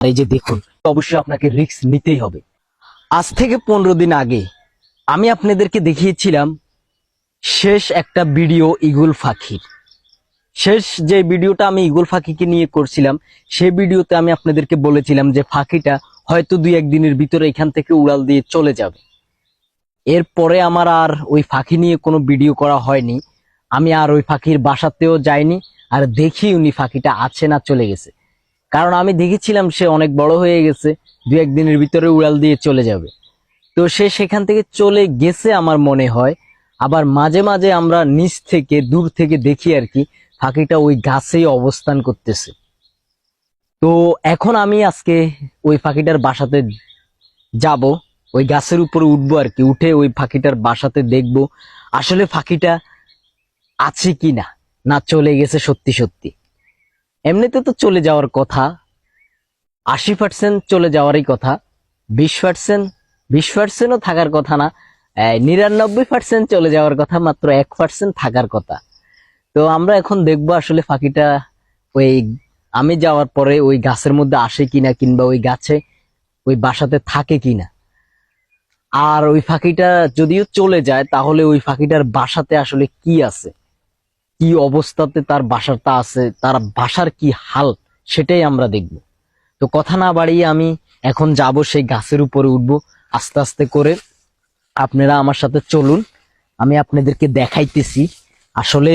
এই যে দেখুন, অবশ্যই আপনাকে রিস্ক নিতেই হবে। আজ থেকে পনেরো দিন আগে আমি আপনাদেরকে দেখিয়েছিলাম শেষ একটা ভিডিও ইগুল ফাঁকির। শেষ যে ভিডিওটা আমি ইগুল ফাঁকিকে নিয়ে করছিলাম, সেই ভিডিওতে আমি আপনাদেরকে বলেছিলাম যে ফাঁকিটা হয়তো দুই একদিনের ভিতরে এখান থেকে উড়াল দিয়ে চলে যাবে। এরপরে আমার আর ওই ফাঁকি নিয়ে কোনো ভিডিও করা হয়নি। আমি আর ওই ফাঁকির বাসাতেও যাইনি, আর দেখি উনি ফাঁকিটা আছে না চলে গেছে। কারণ আমি দেখেছিলাম সে অনেক বড় হয়ে গেছে, দু একদিনের ভিতরে উড়াল দিয়ে চলে যাবে। তো সে সেখান থেকে চলে গেছে আমার মনে হয়। আবার মাঝে মাঝে আমরা নিচ থেকে, দূর থেকে দেখি আর কি, ফাঁকিটা ওই গাছেই অবস্থান করতেছে। তো এখন আমি আজকে ওই ফাঁকিটার বাসাতে যাব, ওই গাছের উপরে উঠবো আর কি, উঠে ওই ফাঁকিটার বাসাতে দেখব, আসলে ফাঁকিটা আছে কি না না চলে গেছে সত্যি সত্যি। এমনিতে তো চলে যাওয়ার কথা, আশি পার্সেন্ট চলে যাওয়ারই কথা, বিশ পার্সেন্ট বিশ পার্সেন্টও থাকার কথা না নিরানব্বই পার্সেন্ট চলে যাওয়ার কথা মাত্র এক পার্সেন্ট থাকার কথা। তো আমরা এখন দেখব আসলে ফাঁকিটা ওই আমি যাওয়ার পরে ওই গাছের মধ্যে আসে কিনা কিংবা ওই গাছে ওই বাসাতে থাকে কিনা। আর ওই ফাঁকিটা যদিও চলে যায়, তাহলে ওই ফাঁকিটার বাসাতে আসলে কি আছে? কি অবস্থাতে তার বাসাটা আছে, তার বাসার কি হাল, সেটাই আমরা দেখব। তো কথা না বাড়িয়ে আমি এখন যাব সেই গাছের উপরে উঠব। আস্তে আস্তে করে আপনারা আমার সাথে চলুন, আমি আপনাদেরকে দেখাইতেছি। আসলে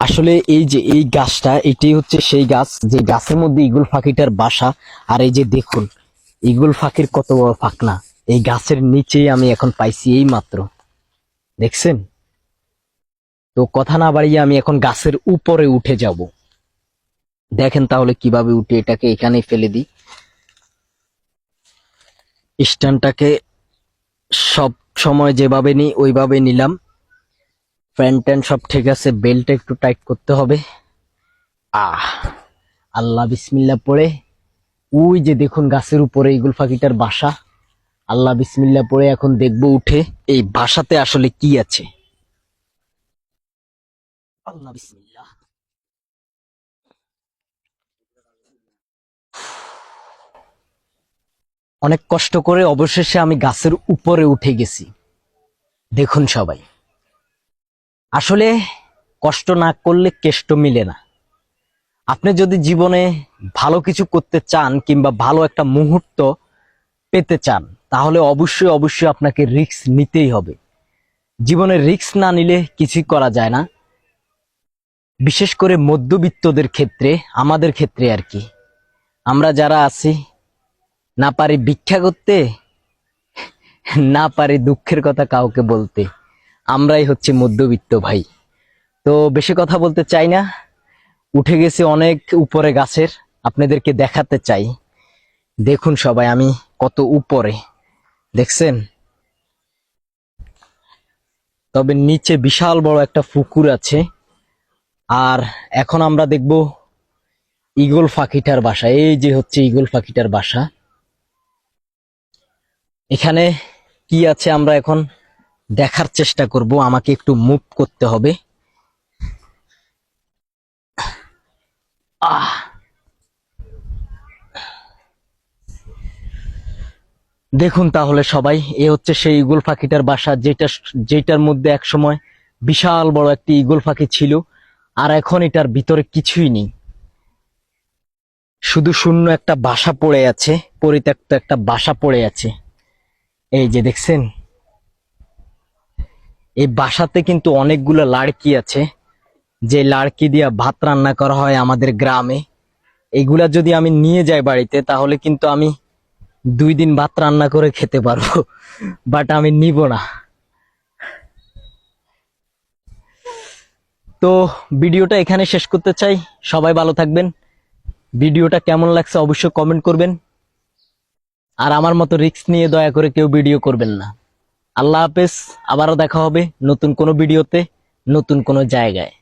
আসলে এই যে এই গাছটা এটাই হচ্ছে সেই গাছ, যে গাছের মধ্যে ইগুল পাখিটার বাসা। আর এই যে দেখুন ইগুল পাখির কত বড় ফাঁকনা। এই গাছের নিচেই আমি এখন পাইছি এই মাত্র দেখছেন? তো কথা না বাড়িয়ে আমি এখন গাছের উপরে উঠে যাব। দেখেন তাহলে কীভাবে উঠে এটাকে এখানে ফেলে দিই। স্ট্যান্ডটাকে সব সময় যেভাবে নিই, ওইভাবে নিলাম। প্যান্ট ট্যান্ট সব ঠিক আছে, বেল্টটা একটু টাইট করতে হবে। আহ, আল্লাহ বিসমিল্লা পড়ে। ওই যে দেখুন গাছের উপরে ইগুল পাখিটার বাসা। আল্লাহ বিসমিল্লা পড়ে, এখন দেখব উঠে। এই বাসাতে আসলে কি আছে? আল্লাহ বিসমিল্লাহ অনেক কষ্ট করে অবশেষে আমি গাছের উপরে উঠে গেছি। দেখুন সবাই। আসলে কষ্ট না করলে কেষ্ট মিলে না। আপনি যদি জীবনে ভালো কিছু করতে চান কিংবা ভালো একটা মুহূর্ত পেতে চান, তাহলে অবশ্যই অবশ্যই আপনাকে রিস্ক নিতেই হবে। জীবনে রিস্ক না নিলে কিছুই করা যায় না। বিশেষ করে মধ্যবিত্তদের ক্ষেত্রে, আমাদের ক্ষেত্রে আর কি। আমরা যারা আছি, না পারি ভিক্ষা করতে, না পারি দুঃখের কথা কাউকে বলতে, আমরাই হচ্ছে মধ্যবিত্ত ভাই। তো বেশি কথা বলতে চাই না। উঠে গেছে অনেক উপরে গাছের, আপনাদেরকে দেখাতে চাই। দেখুন সবাই, আমি কত উপরে। দেখছেন? তবে নিচে বিশাল বড় একটা পুকুর আছে। আর এখন আমরা দেখব ইগল ফাঁকিটার বাসা। এই যে হচ্ছে ইগল পাখিটার বাসা। এখানে কি আছে আমরা এখন দেখার চেষ্টা করব। আমাকে একটু মুভ করতে হবে। দেখুন তাহলে সবাই, এ হচ্ছে সেই ইগল পাখিটার বাসা, যেটা যেটার মধ্যে এক সময় বিশাল বড় একটি ইগল পাখি ছিল। আর এখন এটার ভিতরে কিছুই নেই। শুধু শূন্য একটা বাসা পড়ে আছে, পরিত্যক্ত একটা বাসা পড়ে আছে। এই যে দেখছেন? এই বাসাতে কিন্তু অনেকগুলো লাড়কি আছে। যে লাড়কি দিয়া ভাত রান্না করা হয় আমাদের গ্রামে। এগুলা যদি আমি নিয়ে যাই বাড়িতে, তাহলে কিন্তু আমি দুই দিন ভাত রান্না করে খেতে পারব। বাট আমি নিব না। তো ভিডিওটা এখানে শেষ করতে চাই। সবাই ভালো থাকবেন। ভিডিওটা কেমন লাগছে অবশ্যই কমেন্ট করবেন। আর আমার মতো রিস্ক নিয়ে দয়া করে কেউ ভিডিও করবেন না। আল্লাহ হাফেজ, আবারও দেখা হবে নতুন কোনো ভিডিওতে, নতুন কোনো জায়গায়।